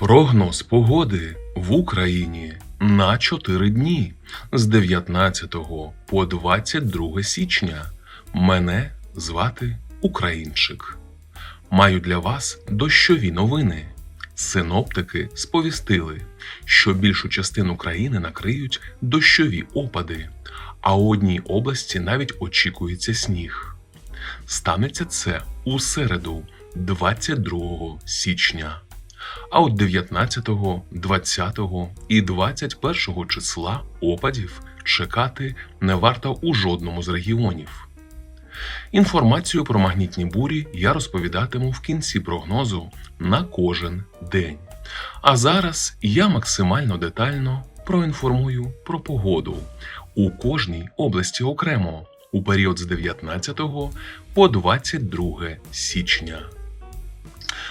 Прогноз погоди в Україні на 4 дні з 19 по 22 січня. Мене звати Українчик. Маю для вас дощові новини. Синоптики сповістили, що більшу частину країни накриють дощові опади, а у одній області навіть очікується сніг. Станеться це у середу, 22 січня. А от 19, 20 і 21 числа опадів чекати не варто у жодному з регіонів. Інформацію про магнітні бурі я розповідатиму в кінці прогнозу на кожен день. А зараз я максимально детально проінформую про погоду у кожній області окремо у період з 19 по 22 січня.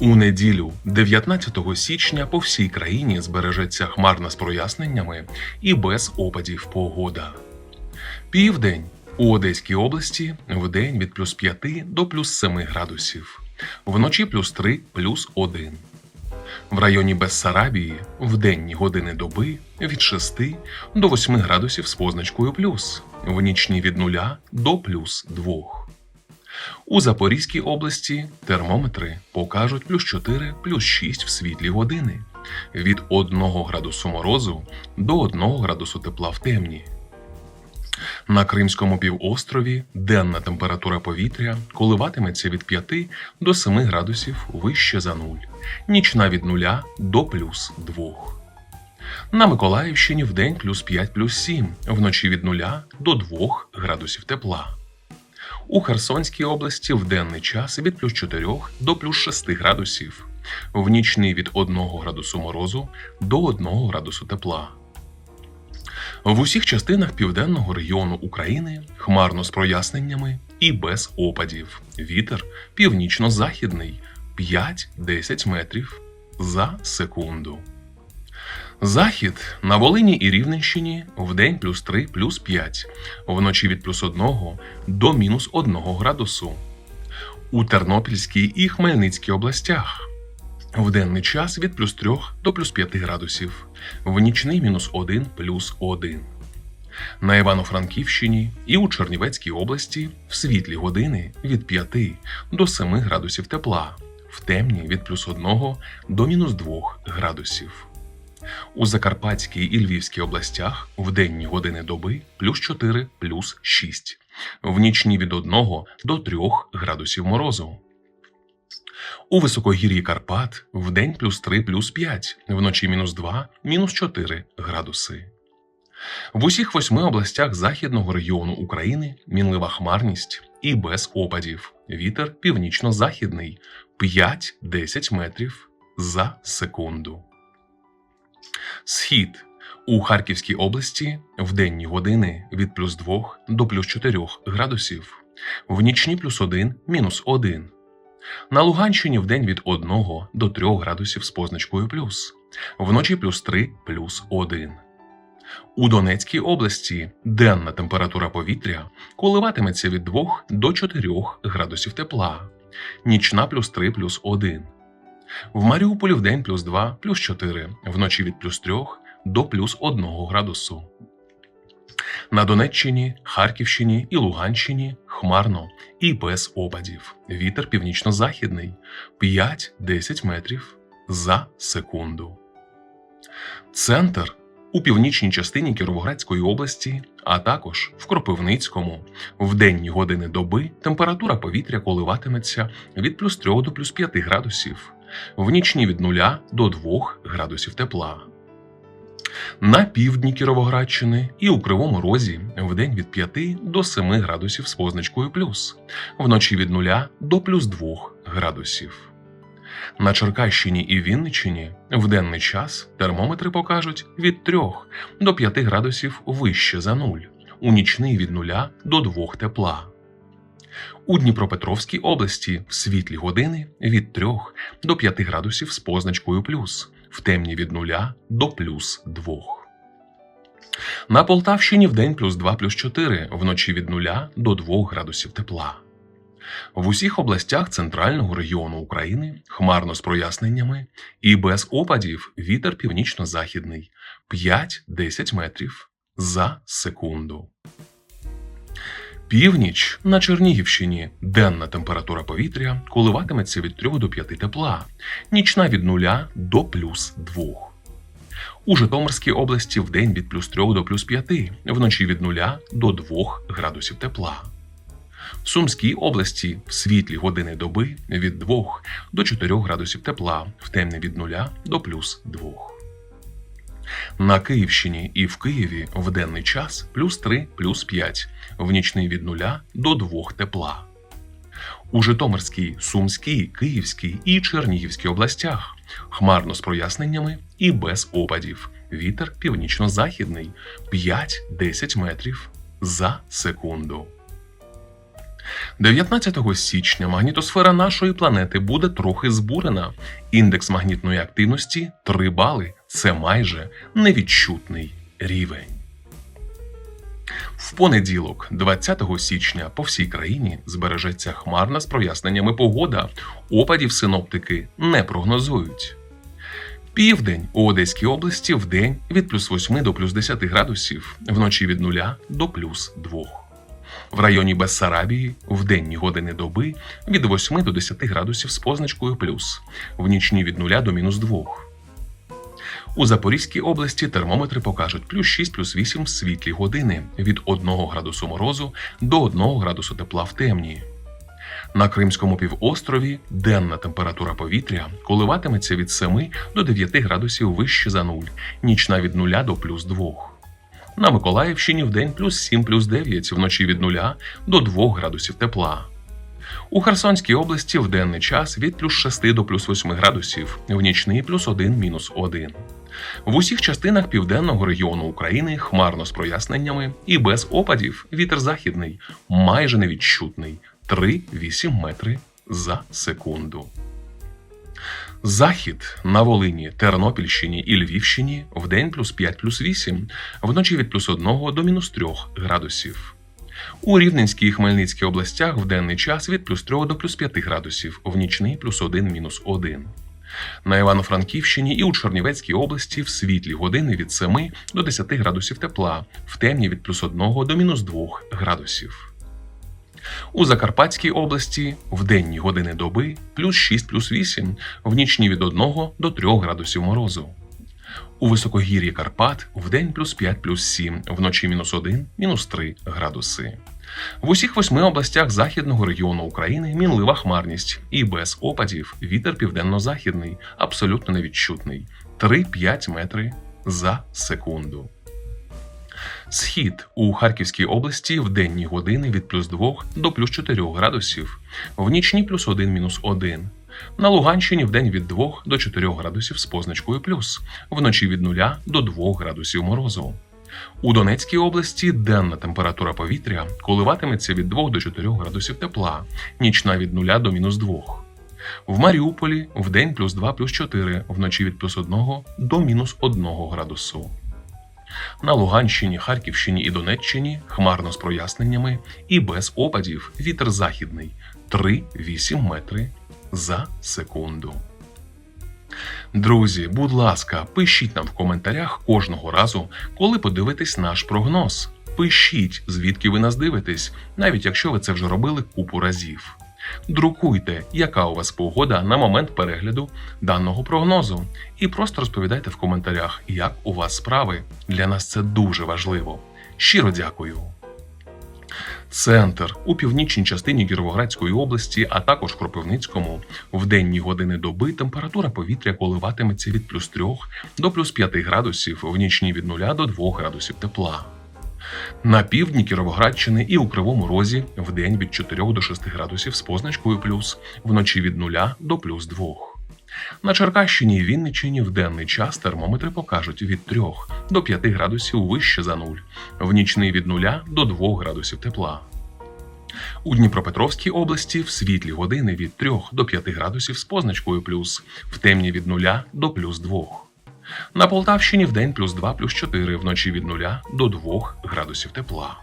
У неділю, 19 січня, по всій країні збережеться хмарна з проясненнями і без опадів погода. Південь у Одеській області вдень від плюс 5 до плюс 7 градусів, вночі плюс 3 плюс 1. В районі Бессарабії в денні години доби від 6 до 8 градусів з позначкою плюс, в нічні від 0 до плюс 2. У Запорізькій області термометри покажуть плюс 4, плюс 6 в світлі години, від 1 градусу морозу до 1 градусу тепла в темні. На Кримському півострові денна температура повітря коливатиметься від 5 до 7 градусів вище за нуль, нічна від 0 до плюс 2. На Миколаївщині вдень плюс 5 плюс 7, вночі від 0 до 2 градусів тепла. У Херсонській області в денний час від плюс 4 до плюс 6 градусів, в нічний від 1 градусу морозу до 1 градусу тепла. В усіх частинах південного регіону України хмарно з проясненнями і без опадів. Вітер північно-західний 5-10 метрів за секунду. Захід на Волині і Рівненщині вдень плюс 3 плюс 5, вночі від плюс 1 до мінус 1 градусу. У Тернопільській і Хмельницькій областях в денний час від плюс 3 до плюс 5 градусів, в нічний мінус 1 плюс 1. На Івано-Франківщині і у Чернівецькій області в світлі години від 5 до 7 градусів тепла, в темні від плюс 1 до мінус 2 градусів. У Закарпатській і Львівській областях в денні години доби плюс 4 плюс 6, в нічні від 1 до 3 градусів морозу. У високогір'ї Карпат в день плюс 3 плюс 5, вночі мінус 2 мінус 4 градуси. В усіх восьми областях західного регіону України мінлива хмарність і без опадів. Вітер північно-західний 5-10 метрів за секунду. Схід у Харківській області в денні години від плюс 2 до плюс 4 градусів, в нічні плюс 1 мінус 1. На Луганщині в день від 1 до 3 градусів з позначкою плюс, вночі плюс 3 плюс 1. У Донецькій області денна температура повітря коливатиметься від 2 до 4 градусів тепла, нічна плюс 3 плюс 1. В Маріуполі в день плюс 2 плюс 4, вночі від плюс 3 до плюс 1 градусу. На Донеччині, Харківщині і Луганщині хмарно і без опадів. Вітер північно-західний 5-10 метрів за секунду. Центр У північній частині Кіровоградської області, а також в Кропивницькому, в денні години доби температура повітря коливатиметься від плюс 3 до плюс 5 градусів, в нічні від 0 до 2 градусів тепла. На півдні Кіровоградщини і у Кривому Розі вдень від 5 до 7 градусів з позначкою плюс, вночі від 0 до плюс 2 градусів. На Черкащині і Вінниччині в денний час термометри покажуть від 3 до 5 градусів вище за нуль, у нічний від 0 до 2 тепла. У Дніпропетровській області в світлі години від 3 до 5 градусів з позначкою плюс, в темні від 0 до плюс 2. На Полтавщині в день плюс 2 плюс 4, вночі від 0 до 2 градусів тепла. В усіх областях центрального регіону України хмарно з проясненнями і без опадів вітер північно-західний 5-10 метрів за секунду. Північ на Чернігівщині денна температура повітря коливатиметься від 3 до 5 тепла, нічна від 0 до плюс 2. У Житомирській області в день від плюс 3 до плюс 5, вночі від 0 до 2 градусів тепла. В Сумській області в світлі години доби від 2 до 4 градусів тепла, в темні від 0 до плюс 2. На Київщині і в Києві в денний час плюс 3 плюс 5, в нічний від 0 до 2 тепла. У Житомирській, Сумській, Київській і Чернігівській областях хмарно з проясненнями і без опадів. Вітер північно-західний 5-10 метрів за секунду. 19 січня магнітосфера нашої планети буде трохи збурена. Індекс магнітної активності 3 бали. Це майже невідчутний рівень. В понеділок, 20 січня, по всій країні збережеться хмарна з проясненнями погода. Опадів синоптики не прогнозують. Південь у Одеській області в день від плюс 8 до плюс 10 градусів, вночі від 0 до плюс 2. В районі Бессарабії в денні години доби від 8 до 10 градусів з позначкою плюс, в нічні від 0 до мінус 2. У Запорізькій області термометри покажуть плюс 6 плюс 8 в світлі години від 1 градусу морозу до 1 градусу тепла в темні. На Кримському півострові денна температура повітря коливатиметься від 7 до 9 градусів вище за нуль, нічна від 0 до плюс 2. На Миколаївщині в день плюс 7 плюс 9, вночі від 0 до 2 градусів тепла. У Херсонській області в денний час від плюс 6 до плюс 8 градусів, в нічний плюс 1 мінус 1. В усіх частинах південного регіону України хмарно з проясненнями і без опадів вітер західний, майже невідчутний 3-8 метри за секунду. Захід на Волині, Тернопільщині і Львівщині в день плюс 5 плюс 8, вночі від плюс 1 до мінус 3 градусів. У Рівненській і Хмельницькій областях в денний час від плюс 3 до плюс 5 градусів, в нічний плюс 1 мінус 1. На Івано-Франківщині і у Чернівецькій області в світлі години від 7 до 10 градусів тепла, в темні від плюс 1 до мінус 2 градусів. У Закарпатській області в денні години доби плюс 6 плюс 8, в нічні від 1 до 3 градусів морозу. У високогір'ї Карпат в день плюс 5 плюс 7, вночі мінус 1, мінус 3 градуси. В усіх восьми областях західного регіону України мінлива хмарність і без опадів вітер південно-західний, абсолютно невідчутний 3-5 метри за секунду. Схід у Харківській області в денні години від плюс 2 до плюс 4 градусів, в нічні плюс 1 мінус 1. На Луганщині в день від 2 до 4 градусів з позначкою плюс, вночі від 0 до 2 градусів морозу. У Донецькій області денна температура повітря коливатиметься від 2 до 4 градусів тепла, нічна від 0 до мінус 2. В Маріуполі в день плюс 2 плюс 4, вночі від плюс 1 до мінус 1 градусу. На Луганщині, Харківщині і Донеччині хмарно з проясненнями і без опадів вітер західний 3-8 метри за секунду. Друзі, будь ласка, пишіть нам в коментарях кожного разу, коли подивитесь наш прогноз. Пишіть, звідки ви нас дивитесь, навіть якщо ви це вже робили купу разів. Друкуйте, яка у вас погода на момент перегляду даного прогнозу, і просто розповідайте в коментарях, як у вас справи. Для нас це дуже важливо. Щиро дякую. Центр у північній частині Кіровоградської області, а також Кропивницькому, в денні години доби температура повітря коливатиметься від плюс 3 до плюс 5 градусів, в нічні від 0 до 2 градусів тепла. На півдні Кіровоградщини і у Кривому Розі в день від 4 до 6 градусів з позначкою плюс, вночі від 0 до плюс 2. На Черкащині і Вінниччині в денний час термометри покажуть від 3 до 5 градусів вище за нуль, в нічний від 0 до 2 градусів тепла. У Дніпропетровській області в світлі години від 3 до 5 градусів з позначкою плюс, в темні від 0 до плюс 2. На Полтавщині в день плюс 2 плюс 4, вночі від 0 до 2 градусів тепла.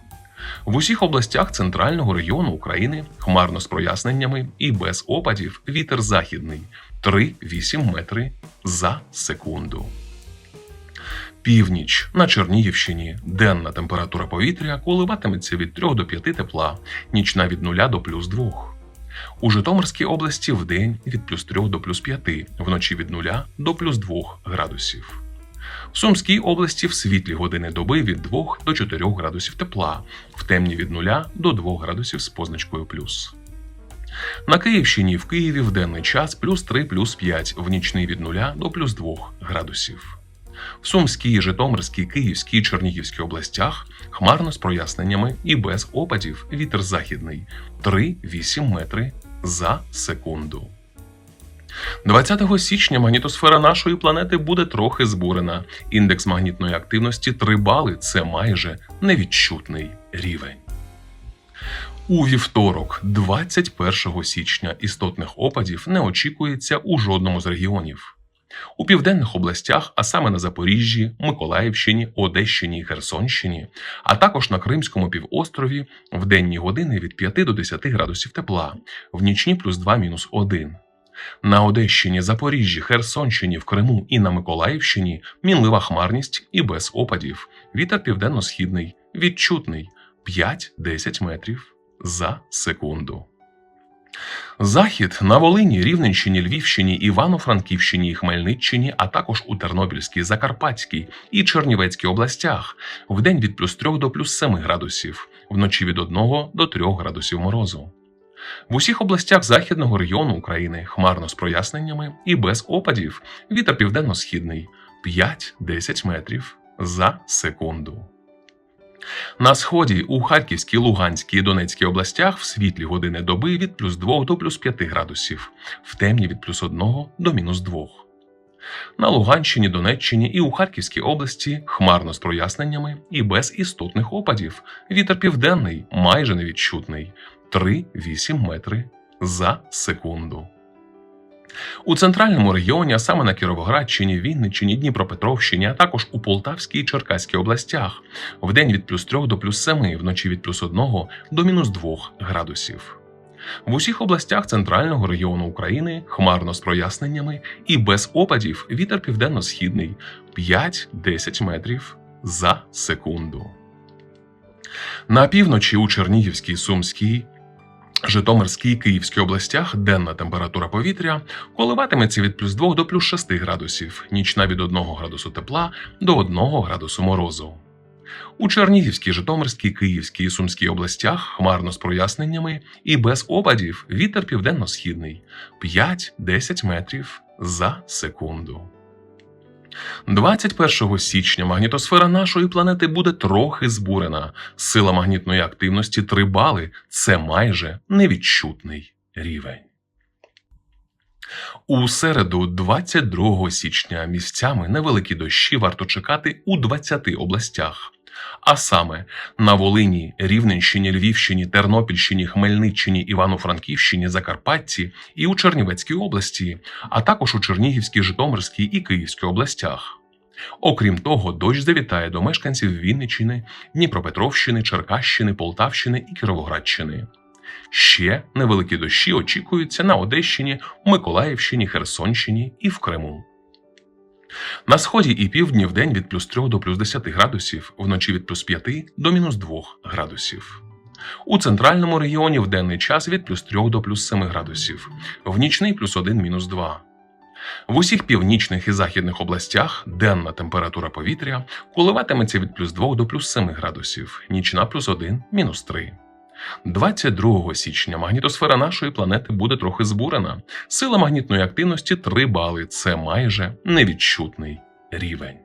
В усіх областях центрального регіону України хмарно з проясненнями і без опадів вітер західний 3-8 метри за секунду. Північ на Чернігівщині денна температура повітря коливатиметься від 3 до 5 тепла, нічна від 0 до плюс 2. У Житомирській області в день від плюс 3 до плюс 5, вночі від 0 до плюс 2 градусів. В Сумській області в світлі години доби від 2 до 4 градусів тепла, в темні від 0 до 2 градусів з позначкою плюс. На Київщині в Києві в денний час плюс 3 плюс 5, в нічний від 0 до плюс 2 градусів. В Сумській, Житомирській, Київській, Чернігівській областях хмарно з проясненнями і без опадів вітер західний 3-8 метри за секунду. 20 січня магнітосфера нашої планети буде трохи збурена. Індекс магнітної активності 3 бали це майже невідчутний рівень. У вівторок, 21 січня, істотних опадів не очікується у жодному з регіонів. У південних областях, а саме на Запоріжжі, Миколаївщині, Одещині і Херсонщині, а також на Кримському півострові в денні години від 5 до 10 градусів тепла, в нічні плюс 2 мінус 1. На Одещині, Запоріжжі, Херсонщині, в Криму і на Миколаївщині мінлива хмарність і без опадів. Вітер південно-східний, відчутний 5-10 метрів за секунду. Захід на Волині, Рівненщині, Львівщині, Івано-Франківщині Хмельниччині, а також у Тернопільській, Закарпатській і Чернівецькій областях вдень від плюс 3 до плюс 7 градусів, вночі від 1 до 3 градусів морозу. В усіх областях західного регіону України хмарно з проясненнями і без опадів вітер південно-східний 5-10 метрів за секунду. На сході у Харківській, Луганській і Донецькій областях в світлі години доби від плюс 2 до плюс 5 градусів, в темні від плюс 1 до мінус 2. На Луганщині, Донеччині і у Харківській області хмарно з проясненнями і без істотних опадів. Вітер південний, майже невідчутний 3-8 метри за секунду. У центральному регіоні, а саме на Кіровоградщині, Вінниччині, Дніпропетровщині, а також у Полтавській і Черкаській областях, вдень від плюс 3 до плюс 7, вночі від плюс 1 до мінус 2 градусів. В усіх областях центрального регіону України хмарно з проясненнями і без опадів вітер південно-східний 5-10 метрів за секунду. На півночі у Чернігівській, Сумській, Житомирській і Київській областях денна температура повітря коливатиметься від плюс 2 до плюс 6 градусів, нічна від 1 градусу тепла до 1 градусу морозу. У Чернігівській, Житомирській, Київській і Сумській областях хмарно з проясненнями і без опадів вітер південно-східний 5-10 метрів за секунду. 21 січня магнітосфера нашої планети буде трохи збурена. Сила магнітної активності 3 бали це майже невідчутний рівень. У середу, 22 січня, місцями невеликі дощі варто чекати у 20 областях. А саме на Волині, Рівненщині, Львівщині, Тернопільщині, Хмельниччині, Івано-Франківщині, Закарпатті і у Чернівецькій області, а також у Чернігівській, Житомирській і Київській областях. Окрім того, дощ завітає до мешканців Вінниччини, Дніпропетровщини, Черкащини, Полтавщини і Кіровоградщини. Ще невеликі дощі очікуються на Одещині, Миколаївщині, Херсонщині і в Криму. На сході і півдні в день від плюс 3 до плюс 10 градусів, вночі від плюс 5 до мінус 2 градусів. У центральному регіоні в денний час від плюс 3 до плюс 7 градусів, в нічний плюс 1 мінус 2. В усіх північних і західних областях денна температура повітря коливатиметься від плюс 2 до плюс 7 градусів, нічна плюс 1 мінус 3. 22 січня магнітосфера нашої планети буде трохи збурена. Сила магнітної активності 3 бали. Це майже невідчутний рівень.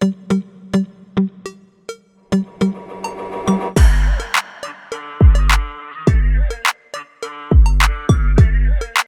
thank you